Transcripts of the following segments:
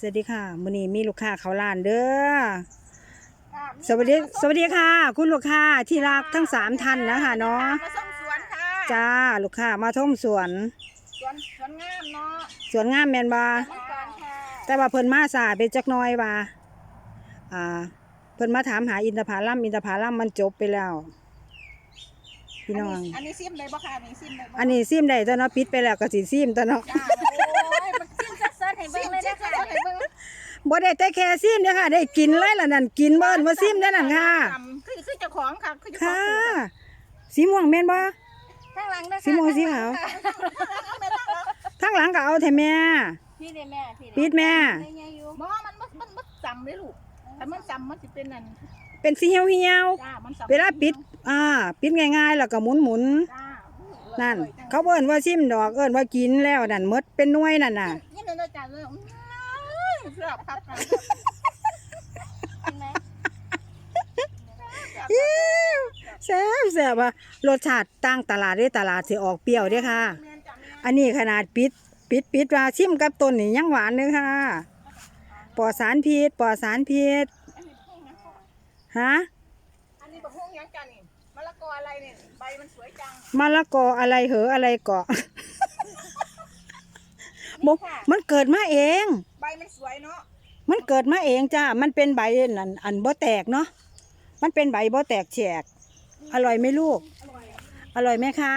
สวัสดีค่ะมื้อนี้มีลูกค้าเขาร้านเด้อสวัสดีสวัสดีค่ะ คุณลูกค้าที่รักทั้งสามท่านนะคะเนาะมาส้มสวนค่ะจ้าลูกค้ามาท่มสวน สวนสวนงามเนาะสวนงามแมนบามังกรค่ะแต่ว่าเพิ่นมาสายไปจักหน้อยว่าอ่า เพิ่นมาถามหาอินทผลัมอินทผลัมมันจบไปแล้วพี่น้อง อันนี้ซิมเลยบ่ค่ะอันนี้ซิมเลยบ่อันนี้ซิมได้ตัวเนาะปิดไปแล้วก็สิซิมตัวเนาะจ้าโอ้ยมันซิมซัดๆ ให้เบิ่งเลยนะคะให้เบิ่งบ่ได้แต่แค่ซิมเด้อค่ะ ได้กินเลยล่ะนั่นกินเบิ่นว่าซิมได้อนั่นค่ะ คือคือเจ้าของค่ะคือเจ้าขอค่ะ งสีม่วงแม่นบ่ ข้างหลังนะคะสีม่วงสีขาว ทางหลังก็เอาแท้แม่ พี่เลยแม่พี่ปิดแม่บ่มันมันมันมันจำเลยลูกแต่มันจำมันสิเป็นนั่นเป็นสีเหี่ยวจ้ามันจำๆเวลาปิด อ่า ปิดง่ายๆ แล้วก็หมุนจ้าๆนั่น เขาบ่เอิ้นว่าซิมดอก เอิ้นว่ากินแล้วนั่นหมดเป็นหน่วยนั่นน่ะ นี่เลยจ้าเลยอื้อเสือบครับค่ะเห็นไหมอิ๊วแซ่บแซ่บว่ารสชาติต่างตลาดเด้ตลาดสิออกเปรี้ยวเด้ค่ะ แม่นจ้ะแม่นอันนี้ขนาดปิด ปิดปิดว่าชิมกับต้นนี่ยังหวานเลยค่ะ ปลอดสารพิษปลอดสารพิษอันนี้พุ่งนะฮะอันนี้บักฮุ้งยังจ้ะนี่มะละกออะไรเนี่ยใบมันสวยจังมะละกออะไรเหออะไรเกาะ บนี่ค่ะมันเกิดมาเอง ใบมันสวยเนาะมันเกิดมาเองจ้า มันเป็นใบนั่นอันบ่แตกเนาะ มันเป็นใบบ่แตกแฉก อร่อยไหมลูก อร่อยอะอร่อยไหมคะค่ะ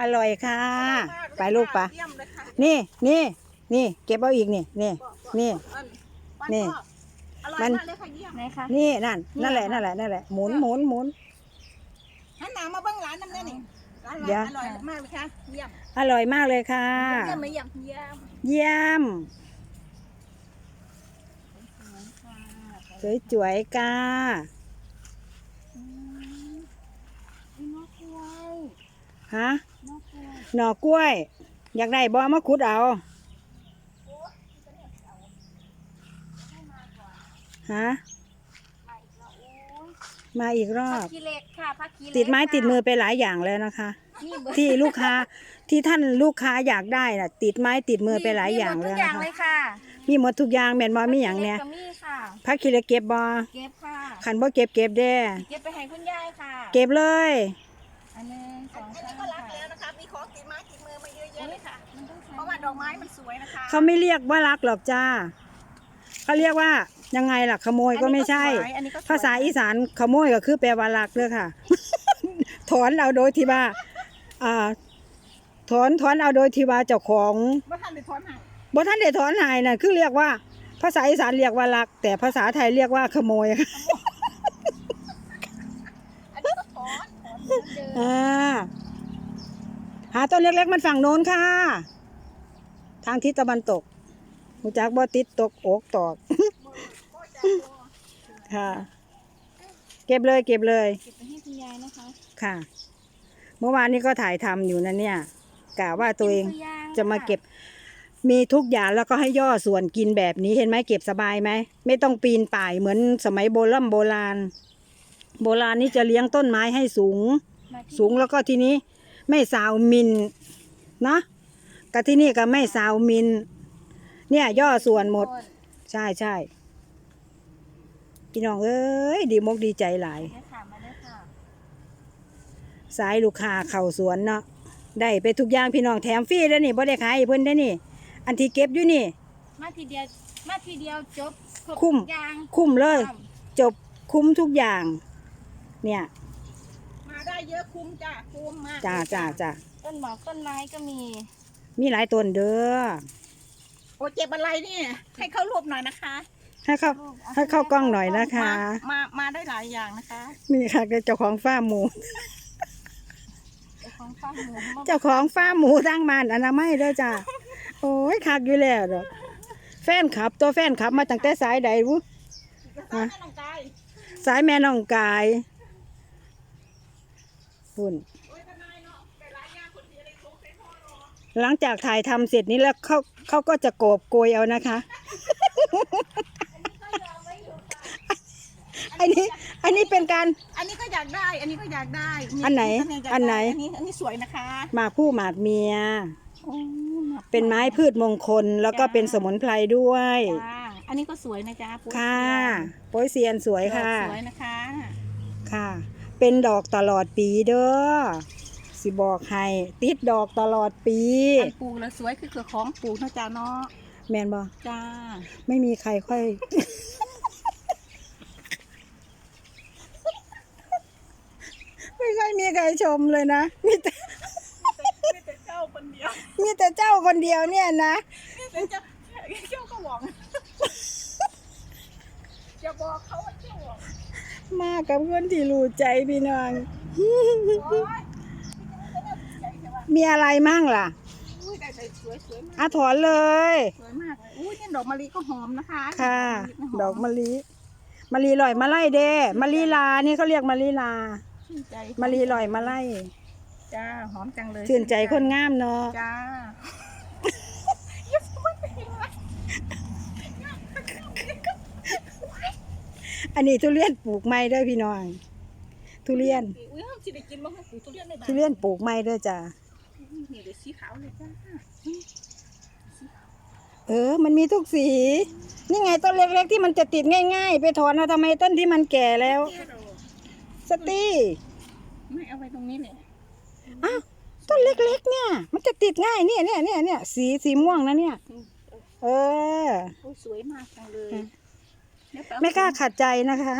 อร่อยค่ะอร่อยมากไปลูกปะเยี่ยมเลยค่ะนี่นี่นี่เก็บเอาอีกนี่นี่นี่อันี่อร่อยมันมากเลยค่ะเยี่ยมไหนคะนี่นั่นนั่นแหละนั่นแหละนั่นแหละหมุนหมุนหมุนหันหนามาเบิ้งร้านน้ำเนี่ยนี่ ร้านเดี๋ยวอร่อยมากเลยค่ะเยี่ยมอร่อยมากเลยค่ะ เยี่ยมไหมเยี่ยมเยี่ยมเยี่ยมสวยจวยๆกานกกล้วยฮะนกกล้วยหน่อกล้วย อยากได้บ่เอามาขุดเอา ฮะ มาอีกรอผักบ ขี้เหล็กค่ะผักขี้เหล็กติดไม้ค่ะติดมือไปหลายอย่างแล้วนะคะ นี่เบอร์ที่ลูกค้าที่ท่านลูกค้าอยากได้น่ะ ติดไม้ติดมือไปหลายอย่างมีมดแล้ทุวกอย่านะงคะเลยค่ะมีหมดทุกอย่างแม่นบ่มีอย่างเนี้ยผักขี้หล็กก็มีค่ะพักคิเลเก็บบ่เก็บค่ะขันบ่เก็บเก็บเด้เก็บไปให้คุณยายค่ะเก็บเลย อันหนึงสองสามก็รักค่ะแล้วนะคะ มีของติดไม้ติดมือมาเยอะแยะเลยค่ะ มันต้องใช้เพราะว่าดอกไม้มันสวยนะคะเขาไม่เรียกว่ารักหรอกจ้าเขาเรียกว่า ยังไงล่ะขโมยก็ไม่ใช่อันนี้ก็สวยอันนี้ก็สวยภาษาอีสานขโมยก็คือแปลว่ารักเด้อค่ะ ถอนเอาโดยที่ว่าอ่า ถอนถอนเอาโดยที่ว่าเจ้าของว่าท่านไปถอนให้บ่ท่านได้ถอนหายน่ะคือเรียกว่า ภาษาอีสานเรียกว่ารัก แต่ภาษาไทยเรียกว่าขโมยค่ะอันนี้ก็ถอนถอนเหมือนเดิมอ่าหาต้นเล็กๆมันฝั่งโน้นค่ะ ทางทิศตะวันตกหูจักบ่ติดตกอกตอก ค่ะ เก็บเลยเก็บเลย เก็บไปให้คุณยายนะคะค่ะ เมื่อวานนี้ก็ถ่ายทำอยู่นะเนี่ยกะว่าตัวเองป็นยงจะมาเก็บ มีทุกอย่างแล้วก็ให้ย่อส่วนกินแบบนี้เห็นไหมเก็บสบายไหมไม่ต้องปีนป่ายเหมือนสมัยโบราณโบราณ โบราณนี่จะเลี้ยงต้นไม้ให้สูง มาที่สูงแล้วก็ทีนี้ไม่สาวมินเนาะกับที่นี่ก็ไม่สาวมิน เนี่ยย่อส่วนหมด ใช่ใช่ พี่น้องเอ้ยดีมกดีใจหลายเดี๋ยวค่ะมาเด้อค่ะสายลูกค้าเข้าสวนเนาะได้ไปทุกอย่างพี่น้องแถมฟรีแล้วนี่บ่ได้ขายให้เพิ่นได้อนี่ อันที่เก็บอยู่นี่ มาทีเดียวมาทีเดียวจบรบคุ้มทุกอย่างคุ้มเลยครับจบคุ้มทุกอย่าง เนี่ย มาได้เยอะคุ้มจ้าคุ้มมากจ้าจ้าจ้าต้นหมอกต้นไม้ก็มี มีหลายต้นเด้อโอ้เจ็บอะไรนี่ให้เข้ารวบหน่อยนะคะ ให้เข้าให้เข้ากล้องหน่อยนะคะมามา มาได้หลายอย่างนะคะ นี่ค่ะเจ้าของฟาร์มหมูเจ้าของฟาร์มหมูมาเจ้าของฟาร์มหมูตั้งมานอนามัยเด้อจ้าโอ้ยคักอยู่แล้วดอกแฟนขับ ตัวแฟนขับมาตั้งแต่สายใดวุก็ซ่าแม่น้องกายสายแม่น้องกายพุ่นโอ้ยทนายเนาะแต่หลายอย่างคนเดียวเลยคงเป็นพ่อรอหลังจากถ่ายทำเสร็จนี้แล้วเขาเขาก็จะโกบโกยเอานะคะ อันนี้ อันนี้เป็นการ อันนี้ก็อยากได้ อันนี้ก็อยากได้มีอันไหนก็ยากด้อันไหน อันนี้อันนี้สวยนะคะหมากผู้หมากเมียโโอ้มาเป็นไม้พืชมงคลแล้วก็เป็นสมุนไพรด้วย จ้าอันนี้ก็สวยนะจ๊ะปุ๊บค่ะโป้ยเซียนสวยค่ะ สวยนะคะ ค่ะ เป็นดอกตลอดปีเด้อ สิบอกให้ติดดอกตลอดปี อันปลูกแล้วสวยคือคือของปลูกนะจ๊ะเนาะแมนบอจ้า ไม่มีใครค่อย ไม่ค่อยมี ใครชมเลยนะ มีแต่มีแต่เจ้าคนเดียวมีแต่เจ้าคนเดียวเนี่ยนะมีแต่เจ้าเจ้าก็หวังอย่าบอกเขาว่าเจ้าหวังมากับคนที่รู้ใจพี่น้องโอ้ยใจใช่ปะมีอะไรมั่งล่ะอุ้ยได้ได้สวยสวยมากอะถอนเลย สวยมากเลยอุ้ยนี่ดอกมะลิก็หอมนะคะ ค่ะ ดอกมะลิ มะลิมะลิลอยมาไล่เด้มะลิลา นี่เขาเรียกมะลิลา ชื่นใจมะลิลอยมาไล่จ้าหอมจังเลยชื่นใจคนงามเนาะจ้าอันนี้ทุเรียนปลูกไม้เด้อพี่น้องทุเรียนอุ้ยห้ามสิได้กินบ้างปลูกทุเรียนในบ้านทุเรียนปลูกไม้เด้อจ้ะนี่เดี๋ยวสีขาวเลยจ้าเออ มันมีทุกสี นี่ไงต้นเล็กๆที่มันจะติดง่าย ๆ ไปถอนเอาทำไมต้นที่มันแก่แล้ว สตี้ไม่เอาไว้ตรงนี้เลยอ้าวต้นเล็กๆ เนี่ย มันจะติดง่ายเนี่ยเนี่ยเนี่ยเนี่ยสีสีม่วงนะเนี่ย เออโอ้ยสวยมากจังเลยค่ะเดี๋ยวไปเอไม่กล้าขัดใจนะคะ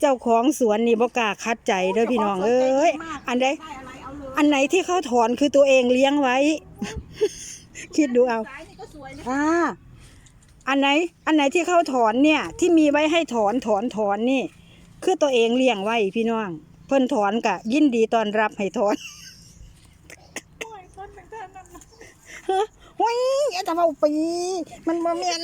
เจ้าของสวนนี่บ่กล้าคัดใจเด้อพี่น้องเอ้ยอันใดได้อะไรเอาเลยอันไหนที่เขาถอนคือตัวเองเลี้ยงไว้ คิดดูเอาซ้ายนี่ก็สวยนะอ่า อันไหนอันไหนที่เขาถอนเนี่ย ที่มีไว้ให้ถอนถอนถอนนี่ คือตัวเองเลี้ยงไว้พี่น้อง เพิ่นถอนกะ ยินดีตอนรับให้ถอนโอ้ยต้นเป็นต้นนั่นนะฮะว้ยอย่าทำเอาปี มันบ่แม่น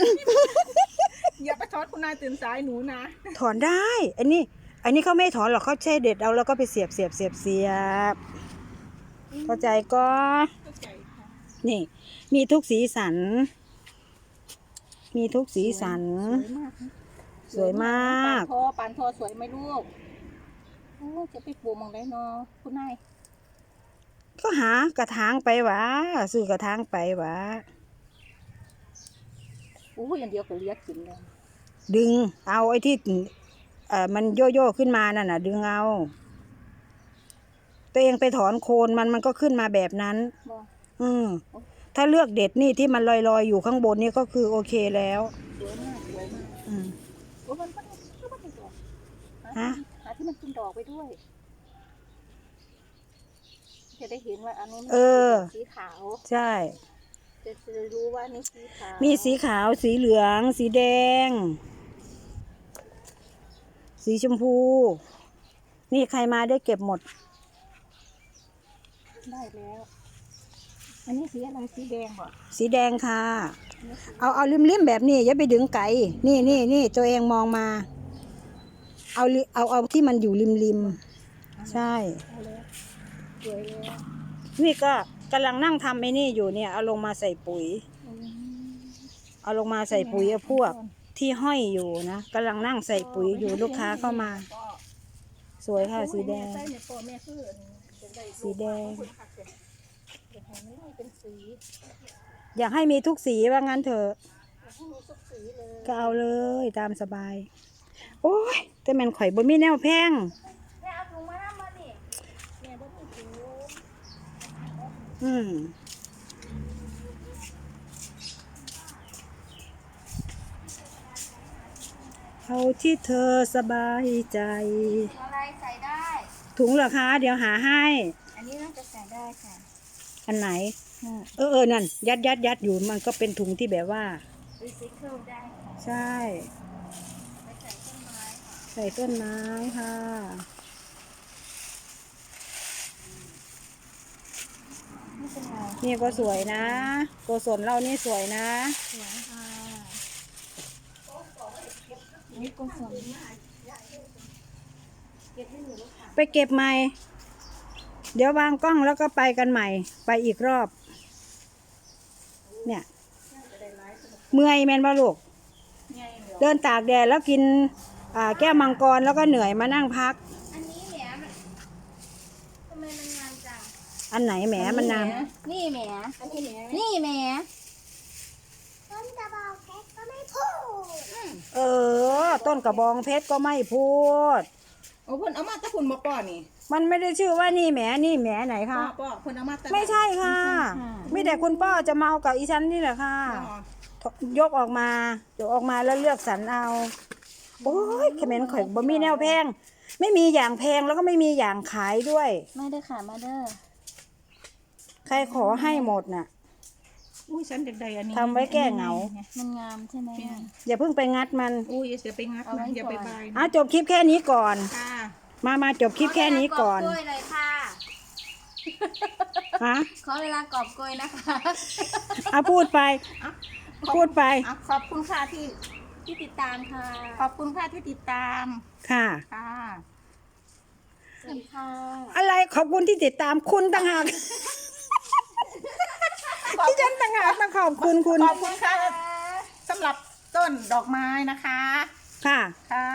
อย่าไปทอดคุณนายตื่นสายหนูนะ ถอนได้ อันนี้ อันนี้เขาไม่ถอนหรอกเขาแช่เด็ดเอาแล้วก็ไปเสียบเสียบเสียบเสียบเข้าใจก็เข้าใจค่ะนี่ มีทุกสีสัน มีทุกสีสันสวยมากนะสวยมาก ปานทอปานทอสวยไหมลูกโอ้จะไปปลูกหมองได้เนาะคุณนายก็หากระถางไปหวะซื้อกระถางไปหวะโอ้ยอย่างเดียวก็เรียกกินเลยดึงเอาไอ้ที่เอ่อมันโยโย่ขึ้นมานั่นน่ะ ดึงเอา ตัวเองไปถอนโคนมันมันก็ขึ้นมาแบบนั้น บอกอืม ถ้าเลือกเด็ดนี่ที่มันลอยๆ อยู่ข้างบนนี่ก็คือโอเคแล้วสวยมากสวยมากอืมโอ้ยมันก็ได้ก็ได้ดอกฮะ หาที่มันกินดอกไปด้วย จะได้เห็นว่าอันนี้มันเออ สีขาว ใช่ จะจะรู้ว่านี่สีขาวมีสีขาวสีเหลือง สีแดง สีชมพู นี่ใครมาได้เก็บหมด ได้แล้ว อันนี้สีอะไรสีแดงบ่สีแดงค่ะ เอาเอาริมริมๆแบบนี้อย่าไปดึงไก่นี่นี่นี่ตัวเองมองมา เอาริเอาเอาที่มันอยู่ริมริมๆใช่เอาแล้วสวยแล้วนี่ก็กำลังนั่งทำไอ้นี่อยู่เนี่ย เอาลงมาใส่ปุ๋ยอืมเอาลงมาใส่ปุ๋ยเอาพวกที่ห้อยอยู่นะกำลังนั่งใส่ปุ๋ยอยู่ลูกค้าเข้ามา สวยค่ะสีแดงใส่เนี่ยพ่อแม่ซื้ออันนี้เป็นได้สีแดงเดี๋ยว ให้มันไม่เป็นสีอยากให้มีทุกสีว่างั้นเถอะอยากให้มีสักสีเลยก็เอาเลยตามสบาย โอ้ยแต่แมันข่อยบ่มีแนวแพงแม่เอาถุงมาน้ำมานี่แม่บ่มีถุงอืมเอาที่เธอสบายใจ อะไรใส่ได้ ถุงเหรอคะ เดี๋ยวหาให้ อันนี้น่าจะใส่ได้ค่ะ อันไหน เออเออนั่น ยัดยัดยัดอยู่มันก็เป็นถุงที่แบบว่ารีไซเคิลได้ค่ะใช่ไปใส่ต้นไม้ค่ะใส่ต้นไม้ค่ะไม่เป็นไรนี่ก็สวยนะโกศลเรานี่สวยนะ สวยค่ะนี่กุศลเก็บให้หนูลูกค่ะไปเก็บใหม่ เดี๋ยววางกล้องแล้วก็ไปกันใหม่ ไปอีกรอบ เนี่ย เมื่อยแม่นบ่ลูกไงเหรอเดินตากแดดแล้วกินอ่าแก้วมังกรแล้วก็เหนื่อยมานั่งพัก อันนี้เนี่ยมันทำไมมันงามจัง อันไหนแหมมันนนี่แหมอันนี้แหมนี่แหมต้นกระบอกเพชรก็ไม่พูดำเออ ต้นกระบองเพชรก็ไม่พูด โอ้เพิ่นเอามาแตะคุณมาป้อนี่ มันไม่ได้ชื่อว่านี่แหมนี่แหมไหนป้อคะ ป้อเพิ่นเอามาแตะไม่ใช่ค่ะมีแต่คุณป้อจะเมากับอีฉันนี่แหละค่ะ ป้อ ยกออกมายกออกมาแล้วเลือกสรรเอา โอ้ยเขมรข่อยบ่มีแนวแพง ไม่มีอย่างแพงแล้วก็ไม่มีอย่างขายด้วย มาเด้อค่ะ มาเด้อใครขอให้หมดน่ะ อุ้ยฉันเด็กใดอันนี้ทำไว้แก้เหงา มันงามใช่ไหมอย่าเพิ่งไปงัดมัน อุ้ยอย่าไปงัดเอานะไว้อย่าไปก่อน บายอะจบคลิปแค่นี้ก่อน ค่ะ มามาจบคลิปแค่นี้ก่อน ขเวลากอบกล้วยเลยค่ะ ฮะขอเวลากอบกล้วยนะคะอะพูดไป พูดไป อะขอบคุณค่ะที่ที่ติดตามค่ะ ขอบคุณค่ะที่ติดตามค่ะ ค่ะสวัสดีค่ะ อะไรขอบคุณที่ติดตามคุณต่างหากที่ฉันต่างหากต้องขอบคุณคุณขอบคุณค่ะสำหรับต้นดอกไม้นะคะ ค่ะ ค่ะ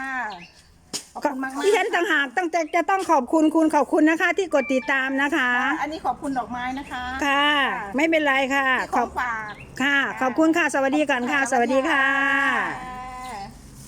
ขอบคุณมากๆที่ฉันต่างหากตั้งแต่จะต้องขอบคุณคุณขอบคุณนะคะ ที่กดติดตามนะคะค่ะอันนี้ขอบคุณดอกไม้นะคะค่ะ ไม่เป็นไรค่ะ ที่ขขออบงฝาก ค่ะ ขอบคุณค่ะ สวัสดีก่อนค่ะ สวัสดีค่ะค่ะ